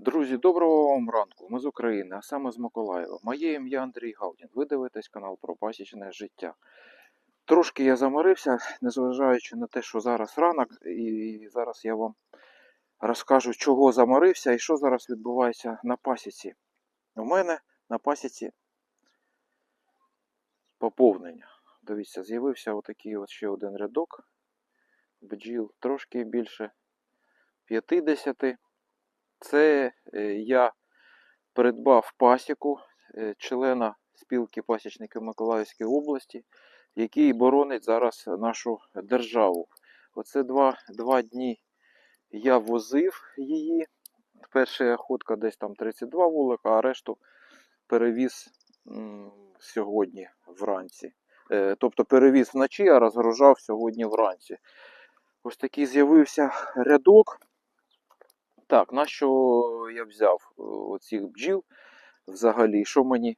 Друзі, доброго вам ранку. Ми з України, а саме з Миколаєва. Моє ім'я Андрій Галдін. Ви дивитесь канал про пасічне життя. Трошки я заморився, незважаючи на те, що зараз ранок, і зараз я вам розкажу, чого заморився і що зараз відбувається на пасіці. У мене на пасіці поповнення. Дивіться, з'явився отакий от ще один рядок бджіл, трошки більше 50. Це е, я придбав пасіку е, члена спілки пасічників Миколаївської області, який боронить зараз нашу державу. Оце два, два дні я возив її. Перша охотка десь там 32 вулика, а решту перевіз сьогодні вранці. Е, Тобто перевіз вночі, а розгружав сьогодні вранці. Ось такий з'явився рядок. Так, на що я взяв е, оцих бджіл взагалі? Що мені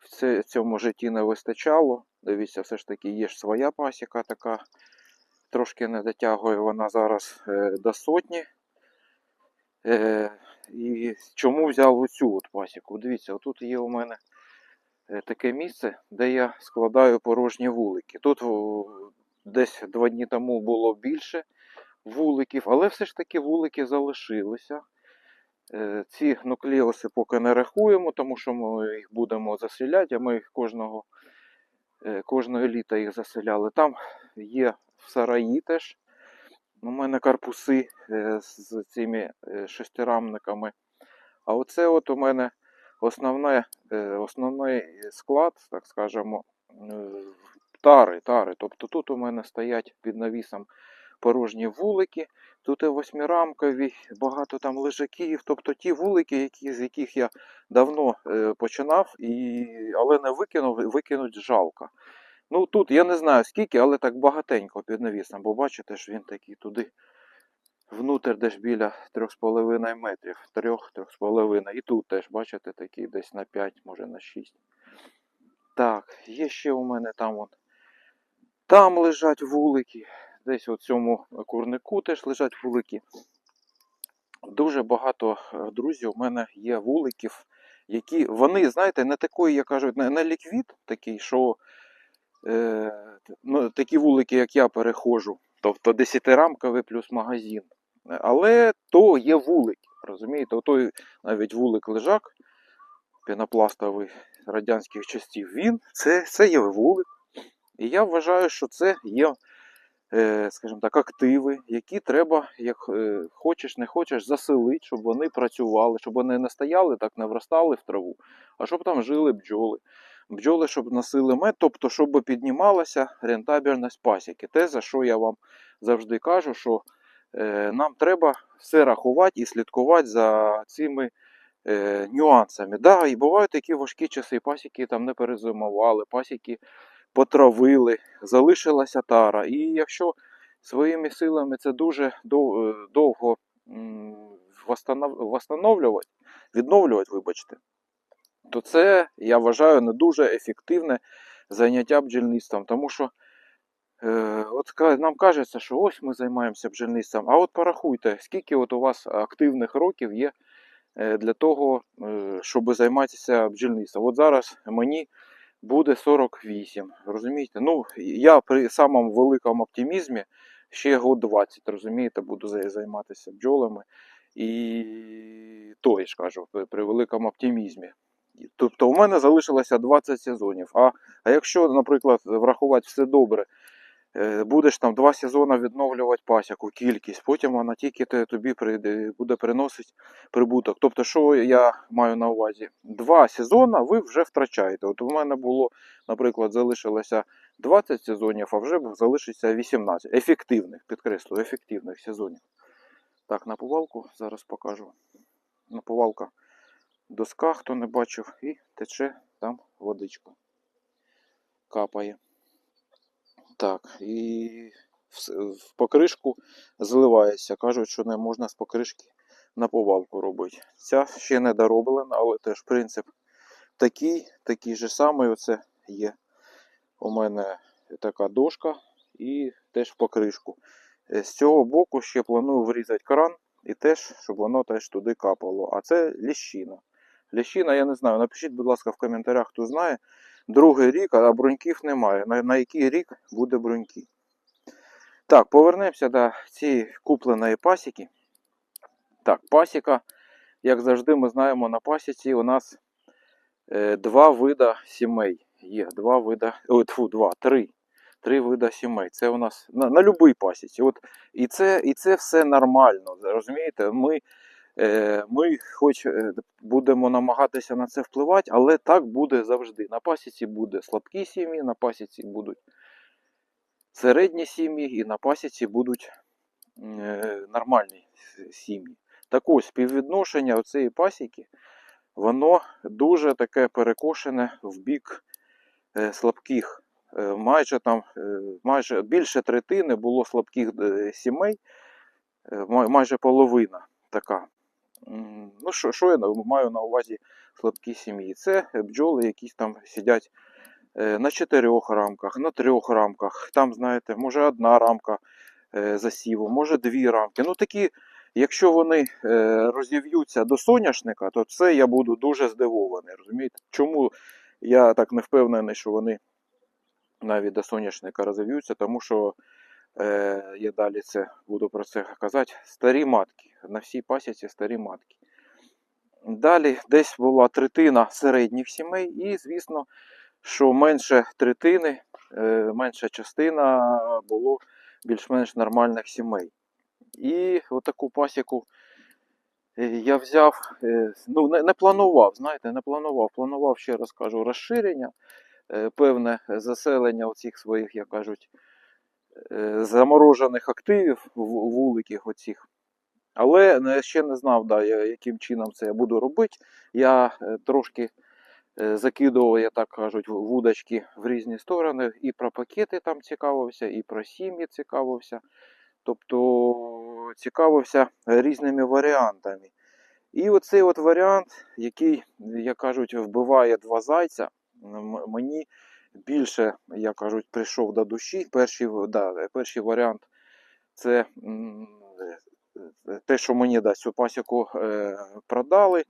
в цьому житті не вистачало? Дивіться, все ж таки є ж своя пасіка така. Трошки не дотягує вона зараз е, до сотні. Е, і чому взяв оцю от пасіку? Дивіться, отут є у мене таке місце, де я складаю порожні вулики. Тут десь два дні тому було більше вуликів, але все ж таки вулики залишилися. Е, Ці нуклеуси поки не рахуємо, тому що ми їх будемо заселяти, а ми їх кожного, е, кожного літа їх заселяли. Там є в сараї теж. У мене карпуси е, з цими шестирамниками. А оце от у мене основне, основний склад, так скажемо, тари, тари. Тобто тут у мене стоять під навісом порожні вулики, тут і восьмирамкові, багато там лежаків. Тобто ті вулики, які, з яких я давно е, починав, і, але не викинув, викинуть жалко. Ну тут я не знаю скільки, але так багатенько під навісом, бо бачите, що він такий туди внутрь десь біля 3,5 метрів, 3-3,5. І тут теж, бачите, такий десь на 5, може на 6. Так, є ще у мене там от, там лежать вулики. Десь у цьому курнику теж лежать вулики. Дуже багато е, друзів у мене є вуликів, які вони, знаєте, не такої, як кажуть, не, ліквід такий, що е, ну, такі вулики, як я перехожу, тобто 10-рамковий плюс магазин. Але то є вулик, розумієте? Отой навіть вулик лежак пінопластовий радянських частів, він це, це є вулик. І я вважаю, що це є, скажімо так, активи, які треба, як е, хочеш, не хочеш, заселити, щоб вони працювали, щоб вони не стояли, так не вростали в траву, а щоб там жили бджоли. Бджоли, щоб носили мед, тобто, щоб піднімалася рентабельність пасіки. Те, за що я вам завжди кажу, що е, нам треба все рахувати і слідкувати за цими е, нюансами. Да, і бувають такі важкі часи, пасіки там не перезимували, пасіки потравили, залишилася тара. І якщо своїми силами це дуже е, довго восстановлювати, відновлювати, вибачте, то це, я вважаю, не дуже ефективне заняття бджільництвом. Тому що е, от нам кажеться, що ось ми займаємося бджільництвом, а от порахуйте, скільки от у вас активних років є е, для того, е, щоб займатися бджільництвом. От зараз мені буде 48. Розумієте? Ну, я при самому великому оптимізмі ще год 20, розумієте, буду займатися бджолами. І то я ж кажу, при, великому оптимізмі. Тобто у мене залишилося 20 сезонів. А, а якщо, наприклад, врахувати все добре, будеш там два сезони відновлювати пасіку, кількість, потім вона тільки тобі прийде, буде приносити прибуток. Тобто, що я маю на увазі? Два сезони ви вже втрачаєте. От у мене було, наприклад, залишилося 20 сезонів, а вже залишиться 18. Ефективних, підкреслю, ефективних сезонів. Так, наповалку зараз покажу. Наповалка доска, хто не бачив, і тече там водичка. Капає. Так, і в, покришку зливається. Кажуть, що не можна з покришки на повалку робити. Ця ще не дороблена, але теж принцип такий, такий же самий. Оце є у мене така дошка і теж в покришку. Е, З цього боку ще планую врізати кран і теж, щоб воно теж туди капало. А це ліщина. Ліщина, я не знаю. Напишіть, будь ласка, в коментарях, хто знає. Другий рік, а бруньків немає. На, на який рік буде бруньки? Так, повернемося до цієї купленої пасіки. Так, пасіка, як завжди, ми знаємо, на пасіці у нас е, два вида сімей. Є два вида, ой, тьфу, два, три. Три вида сімей. Це у нас на, на будь-якій пасіці. От, і, це, і це все нормально. Розумієте? Ми, ми хоч е, будемо намагатися на це впливати, але так буде завжди. На пасіці буде слабкі сім'ї, на пасіці будуть середні сім'ї, і на пасіці будуть е, нормальні сім'ї. Так ось співвідношення цієї пасіки, воно дуже таке перекошене в бік е, слабких. Е, майже там е, майже більше третини було слабких е, сімей, е, майже половина така. Ну, що, що я маю на увазі слабкі сім'ї? Це бджоли, які там сидять е, на чотирьох рамках, на трьох рамках. Там, знаєте, може одна рамка е, засіву, може дві рамки. Ну такі, якщо вони е, розів'ються до соняшника, то це я буду дуже здивований. Розумієте? Чому я так не впевнений, що вони навіть до соняшника розів'ються, тому що е, я далі це буду про це казати. Старі матки. На всій пасіці старі матки. Далі десь була третина середніх сімей, і, звісно, що менше третини, е, менша частина було більш-менш нормальних сімей. І отаку пасіку е, я взяв, ну не, планував, знаєте, не планував. Планував, ще раз кажу, розширення, певне заселення оцих своїх, як кажуть, заморожених активів, ву- вуликів оцих. Але ще не знав, да, яким чином це я буду робити. Я е, трошки е, закидував, я так кажуть, вудочки в різні сторони. І про пакети там цікавився, і про сім'ї цікавився. Тобто цікавився різними варіантами. І оцей от варіант, який, як кажуть, вбиває два зайця, мені більше, як кажуть, прийшов до душі. Перший, да, перший варіант це е, те, що мені дасть цю пасіку е, продали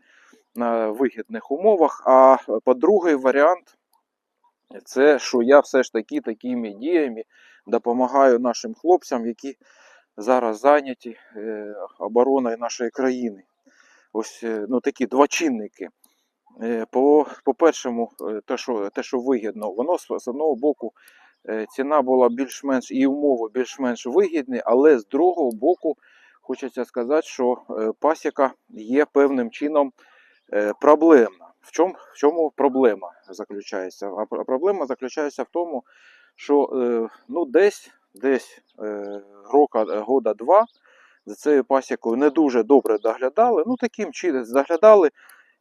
на вигідних умовах. А по-другий варіант це що я все ж таки такими діями допомагаю нашим хлопцям, які зараз зайняті е, обороною нашої країни. Ось ну, такі два чинники. Е, По, по першому, е, те, що, те, що вигідно, воно з, одного боку е, ціна була більш-менш і умови більш-менш вигідні, але з другого боку хочеться сказати, що пасіка є певним чином проблемна. В чому, в чому проблема заключається? А проблема заключається в тому, що ну, десь, десь рока, года два за цією пасікою не дуже добре доглядали. Ну, таким чином доглядали,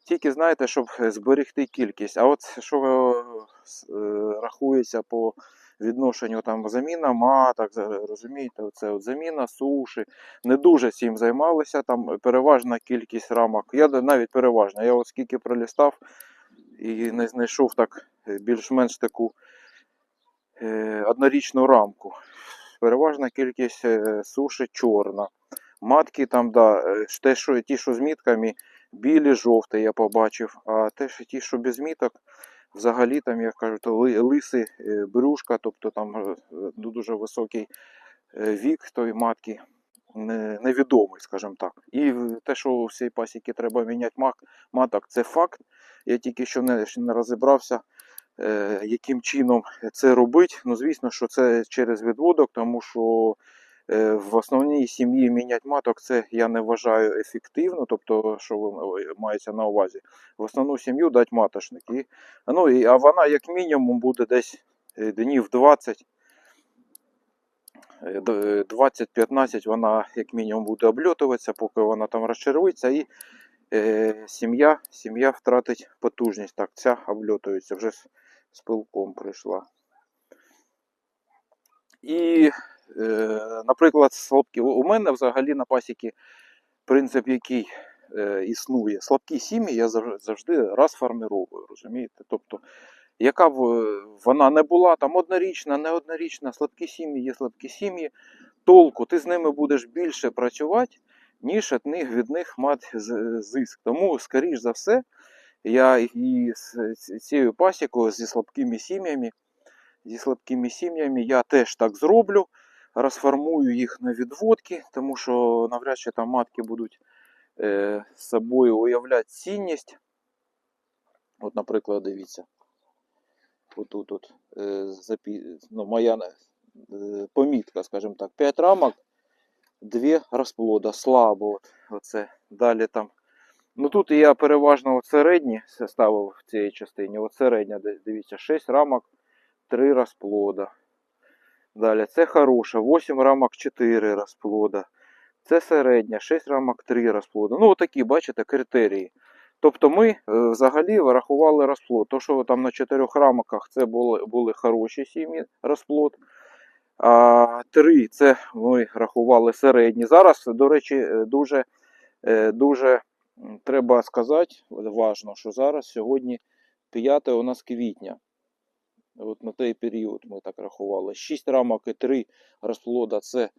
тільки знаєте, щоб зберегти кількість. А от що е, е, рахується по відношенню там заміна маток, розумієте, оце от заміна суші, не дуже цим займалися. Там переважна кількість рамок. Я навіть переважна. Я от скільки пролістав і не знайшов так е, більш-менш таку е, однорічну рамку. Переважна кількість е, суші чорна. Матки там, да, е, те, що ті, що з мітками, білі, жовті я побачив, а те, що ті, що без міток, взагалі там, як кажуть, ли- лиси е, брюшка, тобто там е, дуже високий вік тої матки, не- невідомий, скажімо так. І те, що у всій пасіки треба міняти маток, це факт. Я тільки що не, не розібрався, яким чином це робити. Ну, звісно, що це через відводок, тому що в основній сім'ї міняти маток це я не вважаю ефективно, тобто, що ви м- маєте на увазі. В основну сім'ю дати маточник. І, ну, і, а вона як мінімум буде десь е, днів 20. е, д- е, 20-15 вона як мінімум буде обльотуватися, поки вона там розчервиться, і е, сім'я, сім'я втратить потужність. Так, ця обльотується, вже з, з пилком прийшла. І, е, наприклад, слабкі. У мене взагалі на пасіки принцип, який е, існує. Слабкі сім'ї я зав- завжди розформировую, розумієте? Тобто, яка б е, вона не була, там однорічна, не однорічна, слабкі сім'ї є слабкі сім'ї. Толку, ти з ними будеш більше працювати, ніж від них, від них мати зиск. Тому, скоріш за все, я і з цією пасікою зі слабкими сім'ями, зі слабкими сім'ями я теж так зроблю. Розформую їх на відводки, тому що навряд чи там матки будуть е, з собою уявляти цінність. От, наприклад, дивіться. Отут тут е, запі... ну, моя е, помітка, скажімо так, 5 рамок, 2 розплода, слабо. От, оце. Далі там. Ну тут я переважно от середні ставив в цій частині. От середня, дивіться, 6 рамок, 3 розплода. Далі це хороша, 8 рамок 4 розплода. Це середня, 6 рамок 3 розплода. Ну, отакі, бачите, критерії. Тобто ми е, взагалі врахували розплод. То, що там на 4 рамках це були, були хороші сім'ї розплод. А 3 це ми рахували середні. Зараз, до речі, е, дуже, е, дуже треба сказати, важно, що зараз сьогодні 5 у нас квітня. От на той період ми так рахували. 6 рамок і 3 розплода це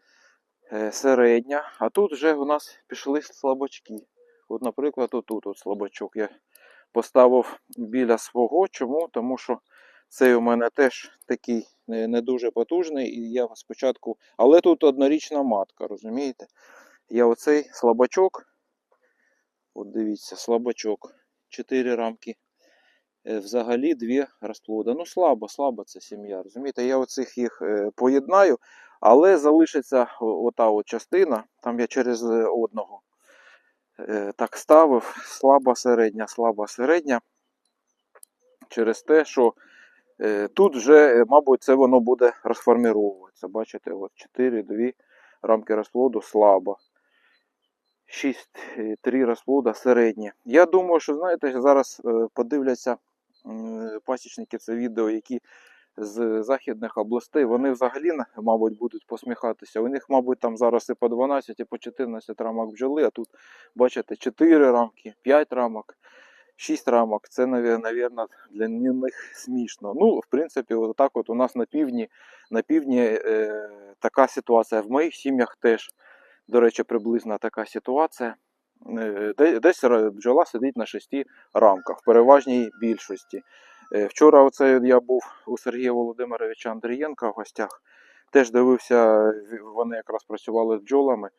е, середня. А тут вже у нас пішли слабачки. От, наприклад, отут от слабачок я поставив біля свого. Чому? Тому що цей у мене теж такий не, не дуже потужний. І я спочатку. Але тут однорічна матка, розумієте? Я оцей слабачок. От дивіться, слабачок. 4 рамки. Е, Взагалі дві розплода. Ну, слабо, слабо це сім'я. Розумієте, я оцих їх е, поєднаю, але залишиться ота от частина. Там я через е, одного так ставив. Слаба середня, слаба середня. Через те, що тут вже, мабуть, це воно буде розформіровуватися. Бачите, от 4, 2 рамки розплоду слабо. 6, 3 розплода середні. Я думаю, що знаєте, зараз подивляться пасічники це відео, які з західних областей, вони взагалі, мабуть, будуть посміхатися. У них, мабуть, там зараз і по 12, і по 14 рамок бджоли, а тут, бачите, 4 рамки, 5 рамок, 6 рамок. Це, мабуть, для них смішно. Ну, в принципі, от от у нас на півдні, на півдні е, така ситуація. В моїх сім'ях теж, до речі, приблизна така ситуація. Е, де- Десь бджола сидить на шести рамках, в переважній більшості. Е, Вчора оце я був у Сергія Володимировича Андрієнка в гостях. Теж дивився, вони якраз працювали з бджолами.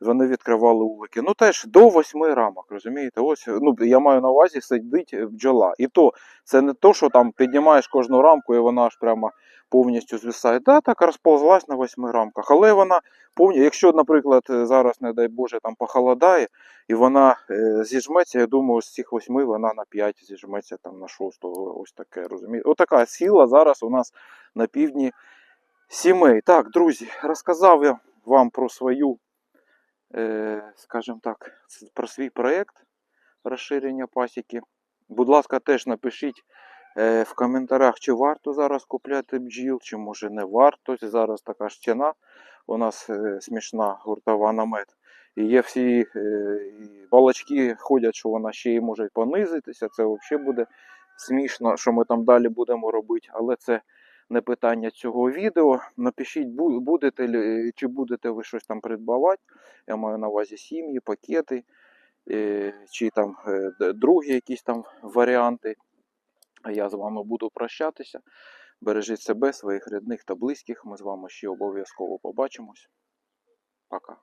Вони відкривали улики. Ну теж до восьми рамок, розумієте? Ось ну я маю на увазі сидить бджола. І то це не то, що там піднімаєш кожну рамку, і вона аж прямо повністю звисає. Да, так розповзлась на восьми рамках. Але вона повністю, якщо, наприклад, зараз, не дай Боже, там похолодає, і вона е, зіжметься, я думаю, з цих восьми вона на 5 зіжметься там на шостого. Ось таке, розумієте? Отака сила зараз у нас на півдні сімей. Так, друзі, розказав я вам про свою, е, скажімо так, про свій проєкт розширення пасіки. Будь ласка, теж напишіть е, в коментарях, чи варто зараз купляти бджіл, чи може не варто. Зараз така ж ціна у нас е, смішна гуртова на мед. І є всі е, балачки ходять, що вона ще й може понизитися. Це взагалі буде смішно, що ми там далі будемо робити. Але це не питання цього відео. Напишіть, будете лі- чи будете ви щось там придбавати. Я маю на увазі сім'ї, пакети, е, чи там е, другі якісь там варіанти. Я з вами буду прощатися. Бережіть себе, своїх рідних та близьких. Ми з вами ще обов'язково побачимось. Пока.